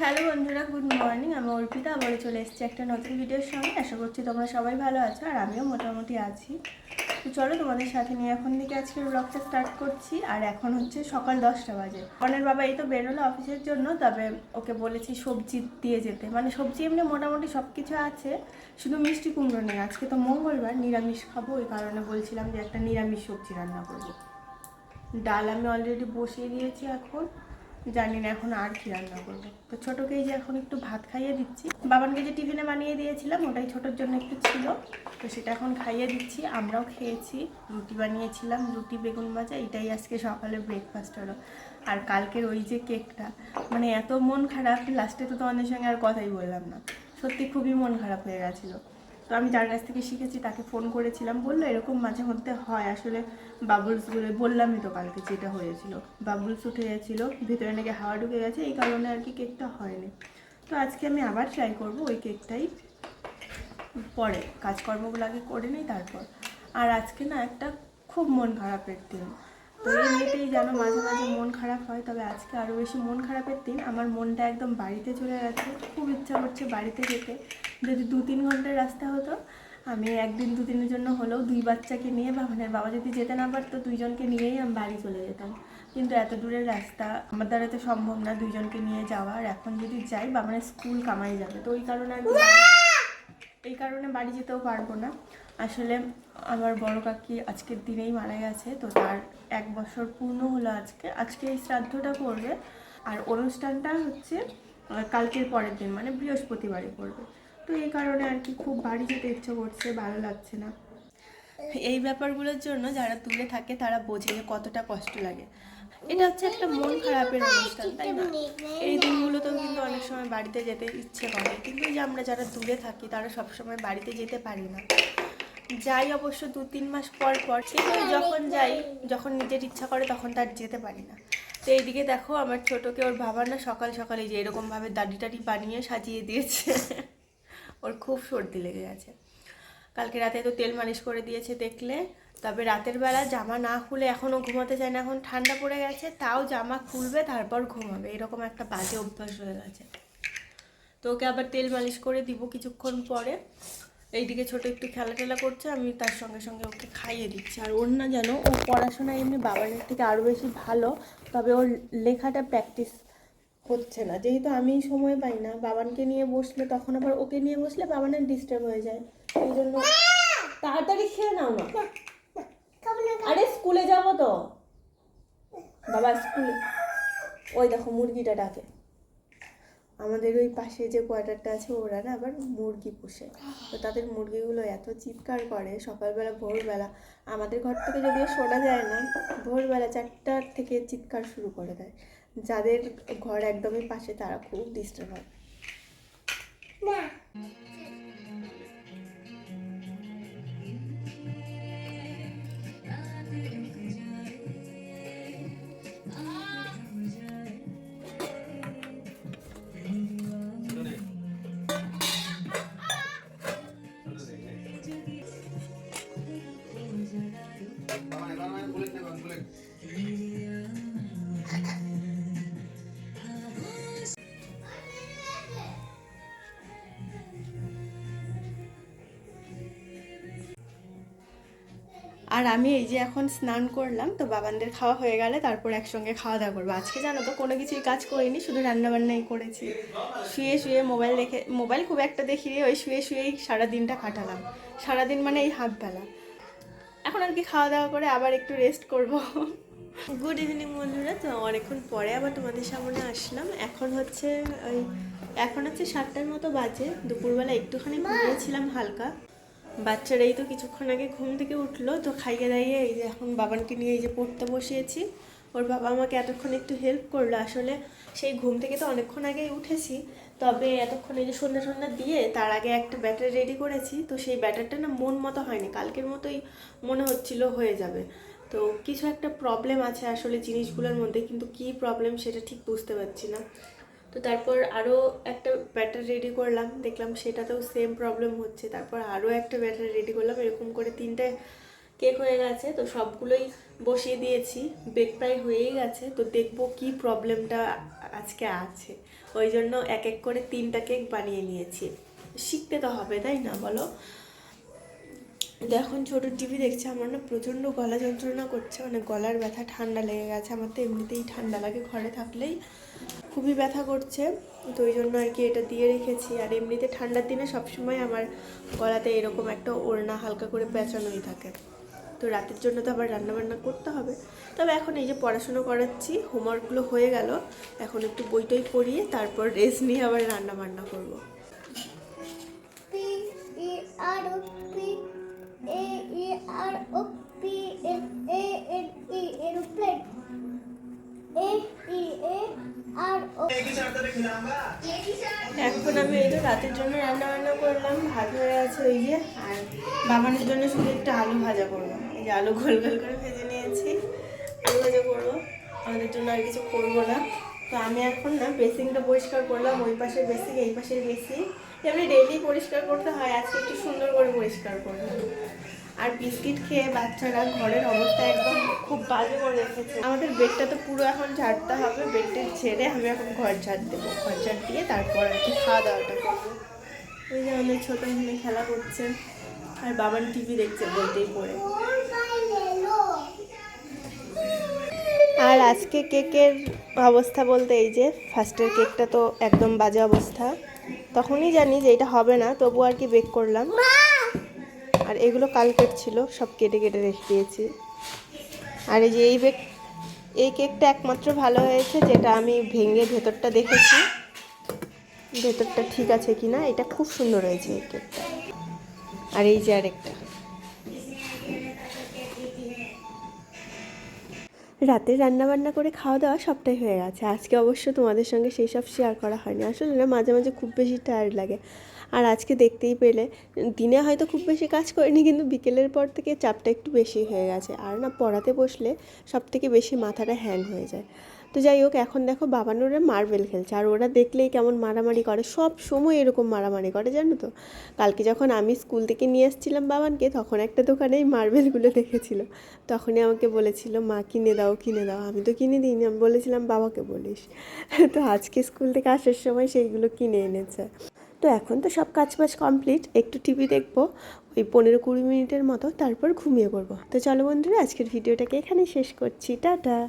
Hello বন্ধুরা, good morning. আমি অর্পিতা, আবারও চলে এসেছি একটা নতুন ভিডিওর সঙ্গে। আশা করছি তোমরা সবাই ভালো আছো, আর আমিও মোটামুটি আছি। তো চলো তোমাদের সাথে নিয়ে এখন থেকে আজকে ব্লগটা স্টার্ট করছি। আর এখন হচ্ছে সকাল দশটা বাজে। অনের বাবা এই তো বেরোলো অফিসের জন্য, তবে ওকে বলেছি সবজি দিয়ে যেতে। মানে সবজি এমনি মোটামুটি সব কিছু আছে, শুধু মিষ্টি কুমড়ো নেই। আজকে তো মঙ্গলবার, নিরামিষ খাব, ওই কারণে বলছিলাম যে একটা নিরামিষ সবজি রান্না করব। ডাল আমি অলরেডি বসিয়ে দিয়েছি এখন। জানি না এখন আর কি রান্না করব। তো ছোটোকেই যে এখন একটু ভাত খাইয়ে দিচ্ছি। বাবানকে যে টিফিনে বানিয়ে দিয়েছিলাম, ওটাই ছোটোর জন্য একটু ছিল। তো সেটা এখন খাইয়ে দিচ্ছি। আমরাও খেয়েছি, রুটি বানিয়েছিলাম, রুটি, বেগুন ভাজা, এটাই আজকে সকালে ব্রেকফাস্ট হলো। আর কালকের ওই যে কেকটা মানে এত মন খারাপ লাস্টে তো তোমাদের সঙ্গে আর কথাই বললাম না। সত্যি খুবই মন খারাপ হয়ে গেছিল। তো আমি যার কাছ থেকে শিখেছি, তাকে ফোন করেছিলাম। বলল, এরকম মাঝে মধ্যে হয়। আসলে বাবলসগুলো বললামই তো কালকে যেটা হয়েছিল। বাবলস উঠে গেছিল, ভিতরে নাকি হাওয়া ঢুকে গেছে, এই কারণে আর কি কেকটা হয়নি। তো আজকে আমি আবার ট্রাই করব ওই কেকটাই পরে কাজকর্মগুলো আগে করে নিই, তারপর। আর আজকে না একটা খুব মন খারাপের দিন। তো এমনিতেই যেন মাঝে মাঝে মন খারাপ হয়, তবে আজকে আরও বেশি মন খারাপের দিন। আমার মনটা একদম বাড়িতে চলে গেছে। খুব ইচ্ছা করছে বাড়িতে যেতে। যদি দু তিন ঘণ্টার রাস্তা হতো আমি একদিন দুদিনের জন্য হলেও দুই বাচ্চাকে নিয়ে বাবানের বাবা যদি যেতে না পারতো দুইজনকে নিয়েই আমি বাড়ি চলে যেতাম। কিন্তু এত দূরের রাস্তা আমার দ্বারা তো সম্ভব না দুইজনকে নিয়ে যাওয়া। আর এখন যদি যাই বাবানের স্কুল কামাই যাবে। তো ওই কারণে আমি এই কারণে বাড়ি যেতেও পারব না। আসলে আমার বড় কাকি আজকের দিনেই মারা গেছে তো তার এক বছর পূর্ণ হলো আজকে। আজকে এই শ্রাদ্ধটা করবে। আর অনুষ্ঠানটা হচ্ছে কালকের পরের দিন মানে বৃহস্পতিবারে করবে। তো এই কারণে আর কি খুব বাড়ি যেতে ইচ্ছে করছে, ভালো লাগছে না। এই ব্যাপারগুলোর জন্য যারা দূরে থাকে তারা বোঝে যে কতটা কষ্ট লাগে। এটা হচ্ছে একটা মন খারাপের অনুষ্ঠান তাই না? এই দিনগুলোতেও কিন্তু অনেক সময় বাড়িতে যেতে ইচ্ছে করে, কিন্তু যে আমরা যারা দূরে থাকি তারা সবসময় বাড়িতে যেতে পারি না। যাই অবশ্য দু তিন মাস পর পর, কিন্তু যখন যাই, যখন নিজের ইচ্ছা করে তখন তার যেতে পারি না। তো এইদিকে দেখো আমার ছোটোকে ওর বাবা না সকাল সকালে যে এরকমভাবে দাড়ি টাড়ি বানিয়ে সাজিয়ে দিয়েছে। ওর খুব সর্দি লেগে গেছে। কালকে রাতে তো তেল মালিশ করে দিয়েছে দেখলে। তবে রাতের বেলা জামা না খুলে এখনও ঘুমাতে চায় না, এখন ঠান্ডা পড়ে গেছে, তাও জামা খুলবে, তারপর ঘুমাবে। এরকম একটা বাজে অভ্যাস হয়ে গেছে। তো ওকে আবার তেল মালিশ করে দিব কিছুক্ষণ পরে। এইদিকে ছোট একটু খেলা টেলা করছে, আমি তার সঙ্গে সঙ্গে ওকে খাইয়ে দিচ্ছি। আর ওর না যেন, ও পড়াশোনা এমনি বাবানের থেকে আরও বেশি ভালো, তবে ওর লেখাটা প্র্যাকটিস হচ্ছে না। যেহেতু আমি সময় পাই না, বাবানকে নিয়ে বসলে তখন আবার ওকে নিয়ে বসলে বাবানের ডিস্টার্ব হয়ে যায়। এই জন্য তাড়াতাড়ি খেয়ে নাও না আরে স্কুলে যাব তো। বাবা স্কুলে, ওই দেখো মুরগিটা ডাকে। আমাদের ওই পাশে যে কোয়ার্টারটা আছে, ওরা না আবার মুরগি পোষে। তো তাদের মুরগিগুলো এত চিৎকার করে সকালবেলা, ভোরবেলা। আমাদের ঘর থেকে যদিও শোনা যায় না, ভোরবেলা চারটার থেকে চিৎকার শুরু করে দেয়। যাদের ঘর একদমই পাশে তারা খুব ডিস্টার্ব হয়। আর আমি এই যে এখন স্নান করলাম, তো বাবানদের খাওয়া হয়ে গেলে তারপর একসঙ্গে খাওয়া দাওয়া করব। আজকে জানো তো, কোনো কিছুই কাজ করিনি, শুধু রান্নাবান্নাই করেছি। শুয়ে শুয়ে মোবাইল দেখে মোবাইল খুব একটা দেখিনি ওই শুয়ে শুয়েই সারা দিনটা কাটালাম। সারাদিন মানে এই হাফ বেলা। এখন আর কি খাওয়া দাওয়া করে আবার একটু রেস্ট করব। গুড ইভিনিং বন্ধুরা, তো অনেকক্ষণ পরে আবার তোমাদের সামনে আসলাম। এখন হচ্ছে ওই, এখন হচ্ছে সাতটার মতো বাজে। দুপুরবেলা একটুখানি ঘুমিয়েছিলাম হালকা। বাচ্চারা এই তো কিছুক্ষণ আগে ঘুম থেকে উঠল, তো খাইয়ে দাইয়ে এই যে এখন বাবানকে নিয়ে এই যে পড়তে বসিয়েছি। ওর বাবা আমাকে এতক্ষণ একটু হেল্প করল। আসলে সেই ঘুম থেকে তো অনেকক্ষণ আগেই উঠেছি, তবে এতক্ষণ এই যে সন্ধ্যা সন্ধ্যা দিয়ে তার আগে একটা ব্যাটার রেডি করেছি, তো সেই ব্যাটারটা না মন মতো হয়নি। কালকের মতোই মনে হচ্ছিল হয়ে যাবে। তো কিছু একটা প্রবলেম আছে আসলে জিনিসগুলোর মধ্যে, কিন্তু কী প্রবলেম সেটা ঠিক বুঝতে পারছি না। তো তারপর আরও একটা ব্যাটার রেডি করলাম, দেখলাম সেটাতেও সেম প্রবলেম হচ্ছে। তারপর আরও একটা ব্যাটার রেডি করলাম, এরকম করে তিনটে কেক হয়ে গেছে। তো সবগুলোই বসিয়ে দিয়েছি বেক প্রায় হয়েই গেছে। তো দেখব কি প্রবলেমটা আজকে আছে। ওই জন্য এক এক করে তিনটা কেক বানিয়ে নিয়েছি। শিখতে তো হবে, তাই না বলো? এখন ছোটো টিভি দেখছে, আমার না প্রচণ্ড গলা যন্ত্রণা করছে। মানে গলার ব্যথা, ঠান্ডা লেগে গেছে। আমার তো এমনিতেই ঠান্ডা লাগে ঘরে থাকলেই। খুবই ব্যথা করছে, তো ওই জন্য আর কি এটা দিয়ে রেখেছি। আর এমনিতে ঠান্ডার দিনে সবসময় আমার গলাতে এরকম একটা ওড়না হালকা করে পেঁচানোই থাকে। তো রাতের জন্য তো আবার রান্নাবান্না করতে হবে। তবে এখন এই যে পড়াশুনো করাচ্ছি, হোমওয়ার্কগুলো হয়ে গেল, এখন একটু বইটই পড়িয়ে তারপর রেস্ট নিয়ে আবার রান্না বান্না করব R এখন আমি এই তো রাতের জন্য রান্না বান্না করলাম, ভাত হয়ে আছে ওই যে, আর বাবানের জন্য শুধু একটা আলু ভাজা করব। এই যে আলু গোল গোল করে ভেজে নিয়েছি, আলু ভাজা করব। আমাদের জন্য আর কিছু করব না। তো আমি এখন না বেসিংটা পরিষ্কার করলাম, ওই পাশের বেসিং এই পাশের বেসিং এমনি ডেইলি পরিষ্কার করতে হয়, আজকে একটু সুন্দর করে পরিষ্কার করলাম। আর বিস্কিট খেয়ে বাচ্চারা ঘরের অবস্থা একদম খুব বাজে করে রেখেছে। আমাদের বেডটা তো পুরো এখন ঝাড়তে হবে, বেডটা ছেড়ে আমি এখন ঘর ঝাড় দেবো। ঘর ঝাড় দিয়ে তারপর আর কি খাওয়া দাওয়াটা করব। ওই যে আমাদের ছোটো মেয়ে খেলা করছে, আর বাবান টিভি দেখছে বলতেই পড়ে। আর আজকে কেকের অবস্থা বলতে এই যে, ফার্স্টের কেকটা তো একদম বাজে অবস্থা। তখনই জানি যে এটা হবে না, তবু আর কি বেক করলাম। আর এগুলো কালকের ছিল, সব কেটে কেটে রেখে দিয়েছি। আর এই যে এই বেক, এই কেকটা একমাত্র ভালো হয়েছে, যেটা আমি ভেঙে ভেতরটা দেখেছি। ভেতরটা ঠিক আছে কি না এটা খুব সুন্দর হয়েছে এই কেকটা। আর এই যে আরেকটা। রাতে রান্না বান্না করে খাওয়া দাওয়া সবটাই হয়ে গেছে। আজকে অবশ্য তোমাদের সঙ্গে সেই সব শেয়ার করা হয়নি। আসলে মাঝে মাঝে খুব বেশি টায়ার্ড লাগে। আর আজকে দেখতেই পেলে, দিনে হয়তো খুব বেশি কাজ করিনি, কিন্তু বিকেলের পর থেকে চাপটা একটু বেশি হয়ে গেছে। আর না, পড়াতে বসলে সব থেকে বেশি মাথাটা হ্যাং হয়ে যায়। তো যাই হোক, এখন দেখো বাবানোরা মার্বেল খেলছে, আর ওরা দেখলেই কেমন মারামারি করে। সব সময় এরকম মারামারি করে, জানো তো? কালকে যখন আমি স্কুল থেকে নিয়ে এসেছিলাম বাবানকে, তখন একটা দোকানেই মার্বেলগুলো দেখেছিল। তখনই আমাকে বলেছিল, মা, কিনে দাও কিনে দাও। আমি তো কিনে দিইনি, আমি বলেছিলাম, বাবাকে বলিস। তো আজকে স্কুল থেকে আসার সময় সেইগুলো কিনে এনেছে। তো এখন তো সব কাজ বাজ কমপ্লিট একটু টিভি দেখব, ওই পনেরো কুড়ি মিনিটের মতো, তারপর ঘুমিয়ে পড়ব। তো চলো বন্ধুরা, আজকের ভিডিওটাকে এখানে শেষ করছি। টাটা!